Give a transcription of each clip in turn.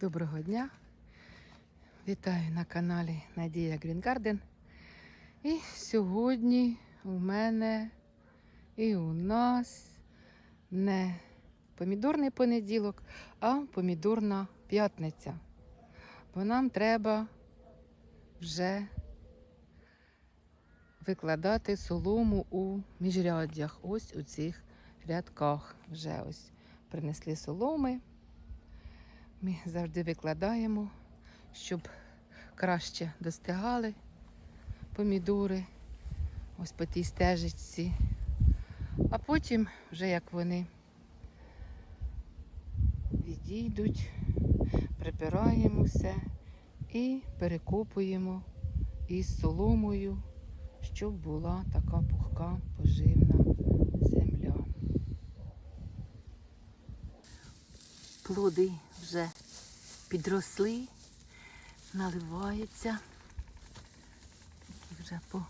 Доброго дня! Вітаю на каналі Надія Garden. І сьогодні у мене і у нас не помідорний понеділок, а помідорна п'ятниця. Бо нам треба вже викладати солому у міжряддях. Ось у цих рядках. Вже ось принесли соломи. Ми завжди викладаємо, щоб краще достигали помідори ось по тій стежечці. А потім, вже як вони відійдуть, прибираємо все і перекопуємо із соломою, щоб була така пухка поживна земля. Плоди вже підросли, наливаються. Такі вже по,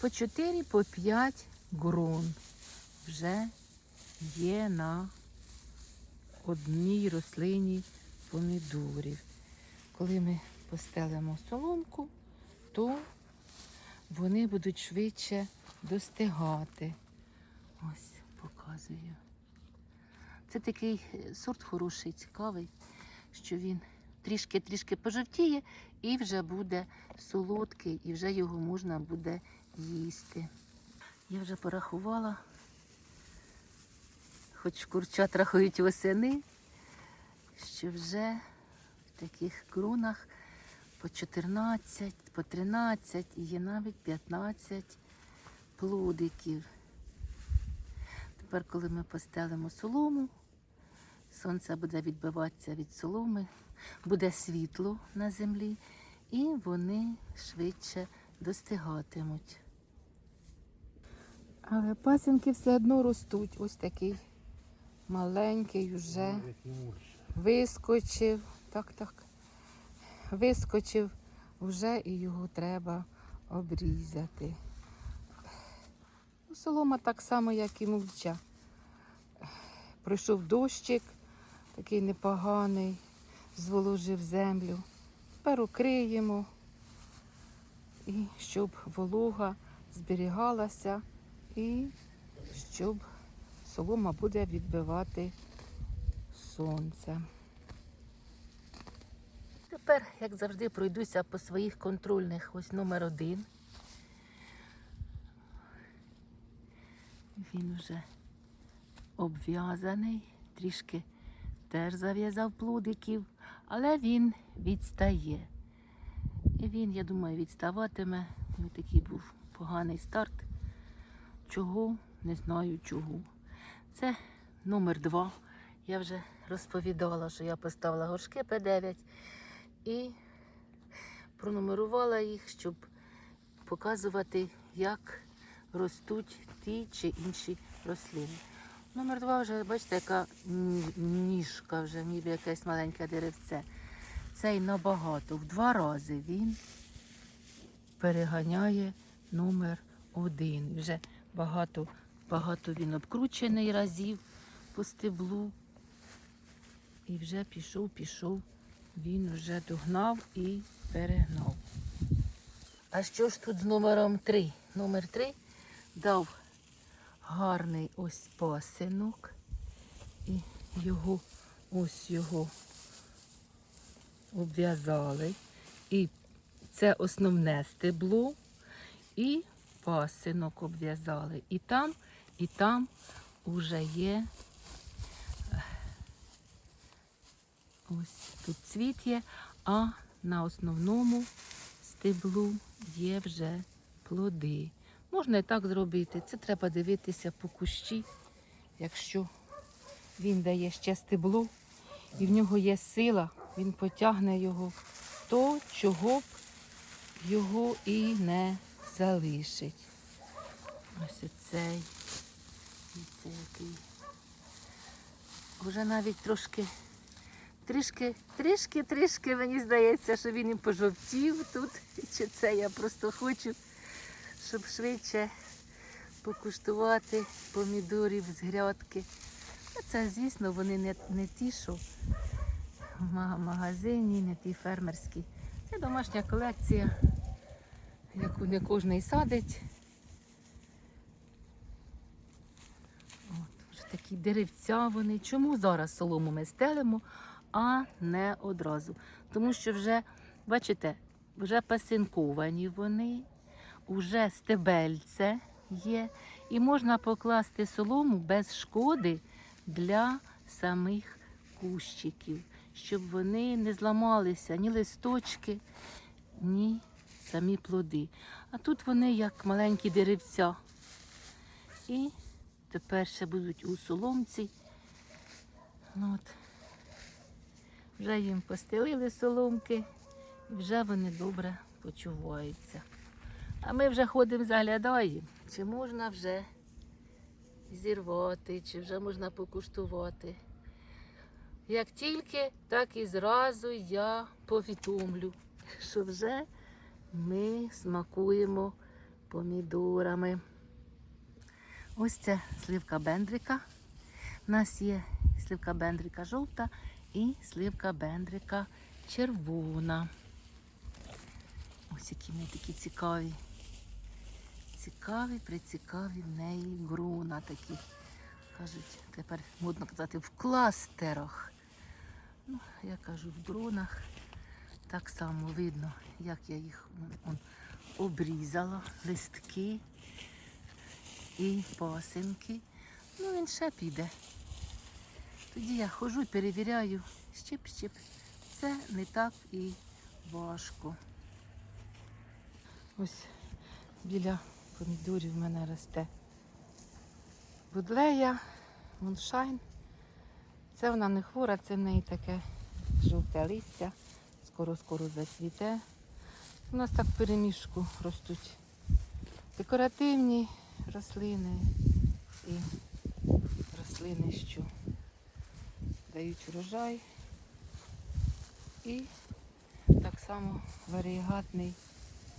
по 4, по 5 грон вже є на одній рослині помідорів. Коли ми постелимо соломку, то вони будуть швидше достигати. Ось показую. Це такий сорт хороший, цікавий, що він трішки-трішки пожовтіє і вже буде солодкий, і вже його можна буде їсти. Я вже порахувала, хоч курчат рахують восени, що вже в таких крунах по 14, по 13 і є навіть 15 плодиків. Тепер, коли ми постелимо солому, сонце буде відбиватися від соломи, буде світло на землі, і вони швидше достигатимуть. Але пасинки все одно ростуть. Ось такий маленький вже вискочив. Так, так. Вискочив вже і його треба обрізати. Ну, Солома так само, як і мульча. Пройшов дощик, такий непоганий, зволожив землю. Тепер укриємо, і щоб волога зберігалася, і щоб солома буде відбивати сонце. Тепер, як завжди, пройдуся по своїх контрольних. Ось номер один. Він вже обв'язаний, трішки теж зав'язав плодиків, але він відстає. І він, я думаю, відставатиме. Ось такий був поганий старт. Чого? Не знаю чого. Це номер два. Я вже розповідала, що я поставила горшки П9 і пронумерувала їх, щоб показувати, як ростуть ті чи інші рослини. Номер два вже, бачите, яка ніжка вже, ніби якесь маленьке деревце. Цей набагато, в два рази він переганяє номер один. Вже багато, багато він обкручений разів по стеблу. І вже пішов, пішов, він вже догнав і перегнав. А що ж тут з номером 3? Номер 3 дав гарний ось пасинок. І його, ось його обв'язали. І це основне стебло. І пасинок обв'язали. І там, і там уже є. Ось тут цвіт є, а на основному стеблу є вже плоди. Можна і так зробити. Це треба дивитися по кущі. Якщо він дає ще стебло і в нього є сила, він потягне його, то чого б його і не залишить. Ось оцей. І цей який. Вже навіть трошки, трішки, трішки, трішки, мені здається, що він і пожовтів тут. Чи це я просто хочу, щоб швидше покуштувати помідорів з грядки. Це, звісно, вони не, не ті, що ма- магазині, не ті фермерські. Це домашня колекція, яку не кожен садить. От, вже такі деревця вони. Чому зараз солому ми стелимо, а не одразу? Тому що вже, бачите, вже пасинковані вони, вже стебельце є, і можна покласти солому без шкоди для самих кущиків, щоб вони не зламалися ні листочки, ні самі плоди. А тут вони як маленькі деревця. І тепер ще будуть у соломці. Ну, От. Вже їм постелили соломки, і вже вони добре почуваються. А ми вже ходимо, заглядаємо, чи можна вже зірвати, чи вже можна покуштувати. Як тільки, так і зразу я повідомлю, що вже ми смакуємо помідорами. Ось це сливка бендрика. У нас є сливка бендрика жовта і сливка бендрика червона. Ось які вони такі цікаві. Цікаві, прицікаві в неї груна такі. Кажуть, тепер модно казати в кластерах. Ну, я кажу в дронах. Так само видно, як я їх он, обрізала, листки і пасинки. Ну, він ще піде. Тоді я ходжу і перевіряю, щип-щип. Це не так і важко. Ось біля помідорів в мене росте будлея, муншайн. Це вона не хвора, це в неї таке жовте листя, скоро-скоро зацвіте. У нас так в переміжку ростуть декоративні рослини і рослини, що дають врожай. І так само варігатний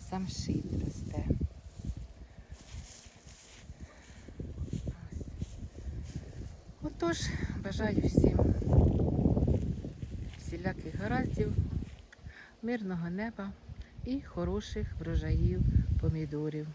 самшит росте. Отож, бажаю всім всіляких гараздів, мирного неба і хороших врожаїв помідорів.